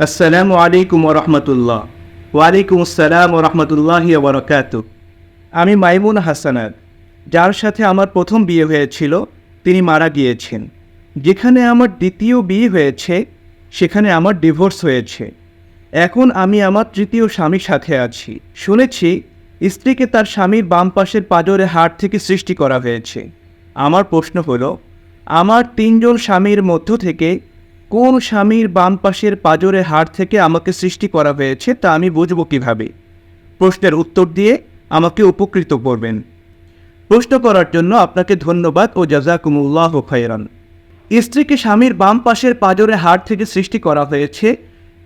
আসসালামু আলাইকুম রহমতুল্লাহ ওয়ালাইকুম আসসালাম রহমতুল্লাহি বরকাত আমি মাইমুন হাসানাত, যার সাথে আমার প্রথম বিয়ে হয়েছিল, তিনি মারা গিয়েছেন। যেখানে আমার দ্বিতীয় বিয়ে হয়েছে, সেখানে আমার ডিভোর্স হয়েছে। এখন আমি আমার তৃতীয় স্বামীর সাথে আছি। শুনেছি, স্ত্রীকে তার স্বামীর বাম পাশের পাজরে হাড় থেকে সৃষ্টি করা হয়েছে। আমার প্রশ্ন হলো, আমার তিনজন স্বামীর মধ্য থেকে কোন স্বামীর বাম পাশের পাজরে হাড় থেকে আমাকে সৃষ্টি করা হয়েছে তা আমি বুঝব কীভাবে? প্রশ্নের উত্তর দিয়ে আমাকে উপকৃত করবেন। প্রশ্ন করার জন্য আপনাকে ধন্যবাদ ও জাজাকুমুল্লাহ খৈরান স্ত্রীকে স্বামীর বাম পাশের পাজরে হাড় থেকে সৃষ্টি করা হয়েছে,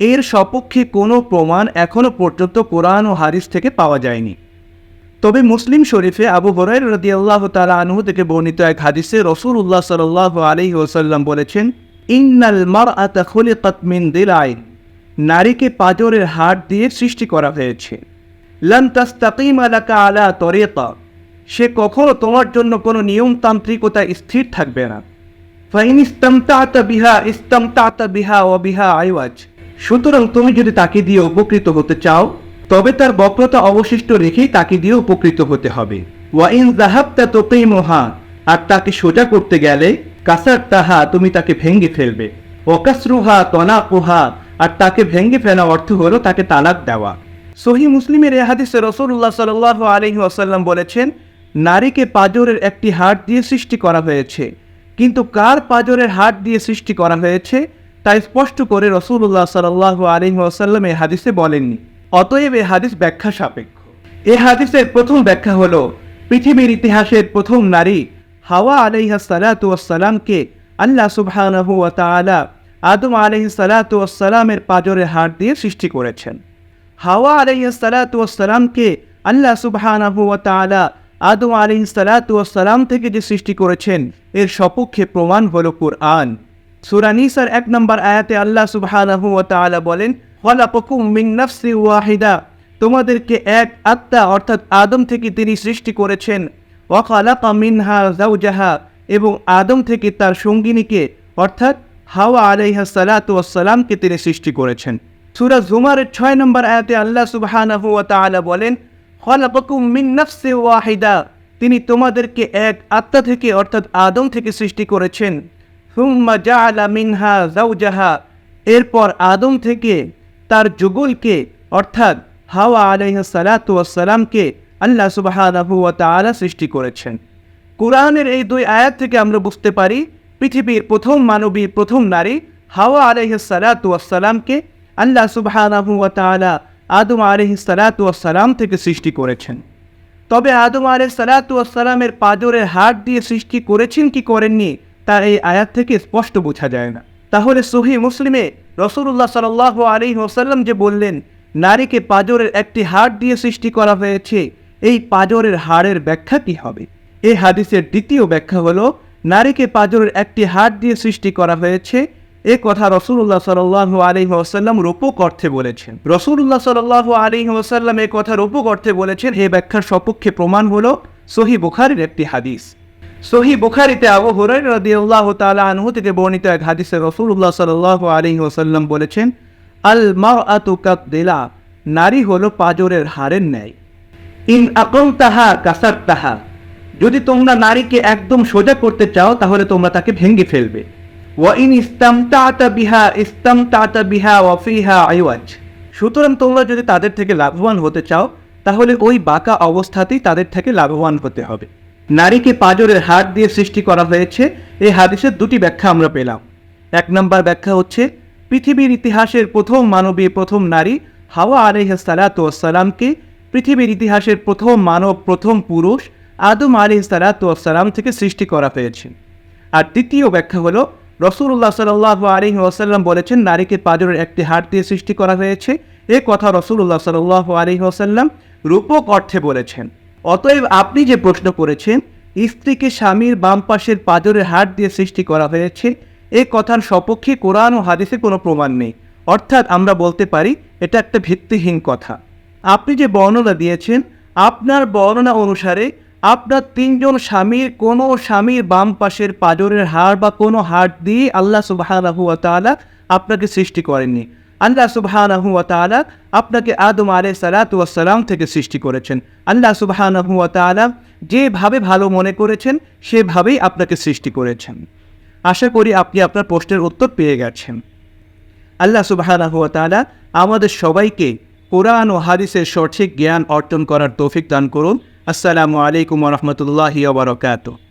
এর সপক্ষে কোনো প্রমাণ এখনও পর্যন্ত কোরআন ও হারিস থেকে পাওয়া যায়নি। তবে মুসলিম শরীফে আবু হরাই রদিয়াল্লাহ তালা আনহু থেকে বর্ণিত এক হাদিসে রসুল উল্লাহ সাল্লাহ আলহি ওসাল্লাম বলেছেন ইন্নাল মার আতা মিন দিলাইন। নারীকে পাজরের হাড় দিয়ে সৃষ্টি করা হয়েছে। লান তাস্তাকিম আলাকা আলা তরিকা। সে কখনো তোমার জন্য কোনো নিয়মতান্ত্রিকতা স্থির থাকবে না। ফাইন ইস্তামতাতা বিহা ইস্তামতাতা বিহা ও বিহা আইওয়াজ। সুতরাং তুমি যদি তাকে দিয়ে উপকৃত হতে চাও, তবে তার বক্রতা অবশিষ্ট রেখেই তাকে দিয়ে উপকৃত হতে হবে। ওয়াইন জাহাবতা তোকেই আর তাকে সোজা করতে গেলে কাসার তাহা তুমি তাকে ভেঙ্গে ফেলবে। অকাসরুহা তনাকুহা, আর তাকে ভেঙ্গে ফেলা অর্থ হলো তাকে তালাক দেওয়া। সহি মুসলিমের এ হাদিসে রসুল্লাহ সাল আলহি আসাল্লাম বলেছেন, নারীকে পাজরের একটি হাড় দিয়ে সৃষ্টি করা হয়েছে। কিন্তু কার পাজরের হাড় দিয়ে সৃষ্টি করা হয়েছে, তা স্পষ্ট করে রসুল্লাহ সাল্লাহ আলহি আসাল্লাম এ হাদিসে বলেননি। অতএব এ হাদিস ব্যাখ্যা সাপেক্ষ। এ হাদিসের প্রথম ব্যাখ্যা হলো, পৃথিবীর ইতিহাসের প্রথম নারী হাওয়া আলাইহা সালাতু সালামকে আল্লাহ সুবহানাহু ওয়া তাআলা আদম আলাইহি সালাতু সালামের পাজরে হাড় দিয়ে সৃষ্টি করেছেন। হাওয়া আলাইহি সালাতু সালামকে আল্লাহ সুবহানাহু ওয়া তাআলা আদম আলাইহি সালাতু সালাম থেকে যে সৃষ্টি করেছেন, এর সপক্ষে প্রমাণ হল কুরআন। সুরানিসার এক নম্বর আয়াতে আল্লাহ সুবহানাহু বলেন ওয়াহিদা। তোমাদেরকে এক আত্মা অর্থাৎ আদম থেকে তিনি সৃষ্টি করেছেন। ওয়াকালাকা মিনহা জাউজাহা এবং আদম থেকে তার সঙ্গিনীকে, অর্থাৎ হাওয়া আলাইহা সালাতু তিনি সৃষ্টি করেছেন। সূরা জুমারের ছয় নম্বর আয়াতে আল্লাহ তাআলা বলেন মিন নাফসি ওয়াহিদা তিনি তোমাদেরকে এক আত্মা থেকে, অর্থাৎ আদম থেকে সৃষ্টি করেছেন। হুম্মা জাআলা মিনহা জাউজাহা এরপর আদম থেকে তার যুগলকে, অর্থাৎ হাওয়া আলাইহা সালাতু আল্লাহ ওয়া সৃষ্টি করেছেন। কোরআনের এই দুই আয়াত থেকে আমরা বুঝতে পারি, পৃথিবীর প্রথম মানবী, প্রথম নারী হাওয়া সালাতু আল্লাহ সুবহানাহু ওয়া তাআলা আদম আলাইহিস সালাতু ওয়াসসালাম থেকে সৃষ্টি করেছেন। তবে আদম আলাইহিস সালাতু ওয়াসসালামের পাজরের হাড় দিয়ে সৃষ্টি করেছেন কি করেননি, তা এই আয়াত থেকে স্পষ্ট বোঝা যায় না। তাহলে সহি মুসলিমে রসুল্লাহ সাল আলী ওসাল্লাম যে বললেন, নারীকে পাজরের একটি হাড় দিয়ে সৃষ্টি করা হয়েছে এই পাজরের হাড়ের ব্যাখ্যা কি হবে? এই হাদিসের দ্বিতীয় ব্যাখ্যা হলো, নারীকে পাজরের একটি হাড় দিয়ে সৃষ্টি করা হয়েছে, এ কথা রসুল্লাহ সাল আলী ওসাল্লাম রূপক অর্থে বলেছেন। রসুল্লাহ সাল আলী ওসাল্লাম এ কথা রূপক অর্থে বলেছেন, এ ব্যাখ্যার সপক্ষে প্রমাণ হলো সহি বুখারির একটি হাদিস। সহি বুখারিতে আবু হুরাই রাদিয়াল্লাহ তাআলা আনহু থেকে বর্ণিত এক হাদিসে রাসূলুল্লাহ সাল্লাল্লাহু আলাইহি ওয়াসাল্লাম বলেছেন, আল মারআতু কাদিলা নারী হলো পাজরের হাড়ের ন্যায়। ইন আকামতাহা কাসারতাহা। যদি তোমরা নারীকে একদম সোজা করতে চাও, তাহলে তোমরা তাকে ভেঙে ফেলবে। ওয়া ইন ইস্তামতাতা বিহা ইস্তামতাতা বিহা ওয়াফিহা আইওয়াজ। সুতরাং তোমরা যদি তাদের থেকে লাভবান হতে চাও, তাহলে ওই বাঁকা অবস্থাতেই তাদের থেকে লাভবান হতে হবে। নারীকে পাজরের হাড় দিয়ে সৃষ্টি করা হয়েছে, এই হাদিসের দুটি ব্যাখ্যা আমরা পেলাম। এক নম্বর ব্যাখ্যা হচ্ছে, পৃথিবীর ইতিহাসের প্রথম মানবী প্রথম নারী হাওয়া আলহ সালাতামকে পৃথিবীর ইতিহাসের প্রথম মানব, প্রথম পুরুষ আদম আলহ সালাতাম থেকে সৃষ্টি করা হয়েছে। আর তৃতীয় ব্যাখ্যা হলো রসুল্লাহ সাল্লাহ আলী ওসাল্লাম বলেছেন, নারীকে পাজরের একটি হাড় দিয়ে সৃষ্টি করা হয়েছে। এ কথা রসুল্লাহ সাল্লাহ আলী ওসাল্লাম রূপক অর্থে বলেছেন। অতএব আপনি যে প্রশ্ন করেছেন, স্ত্রীকে স্বামীর বাম পাশের পাজরের হাড় দিয়ে সৃষ্টি করা হয়েছে, এ কথার সপক্ষে কোরআন ও হাদিসে কোনো প্রমাণ নেই। অর্থাৎ আমরা বলতে পারি, এটা একটা ভিত্তিহীন কথা। আপনি যে বর্ণনা দিয়েছেন, আপনার বর্ণনা অনুসারে আপনার তিনজন স্বামীর কোনো স্বামীর বাম পাশের পাজরের হাড় বা কোনো হাড় দিয়ে আল্লাহ সুবাহ তাআলা আপনাকে সৃষ্টি করেননি। আল্লাহ সুবহানাহু তাআলা আপনাকে আদম আলাই সালাম থেকে সৃষ্টি করেছেন। আল্লাহ সুবহানাহু তাআলা যেভাবে ভালো মনে করেছেন, সেভাবেই আপনাকে সৃষ্টি করেছেন। আশা করি আপনি আপনার প্রশ্নের উত্তর পেয়ে গেছেন। আল্লাহ সুবহানাহু তাআলা আমাদের সবাইকে কোরআন ও হাদিসের সঠিক জ্ঞান অর্জন করার তৌফিক দান করুন। আসসালামু আলাইকুম রহমতুল্লাহি ওবরকাতুহ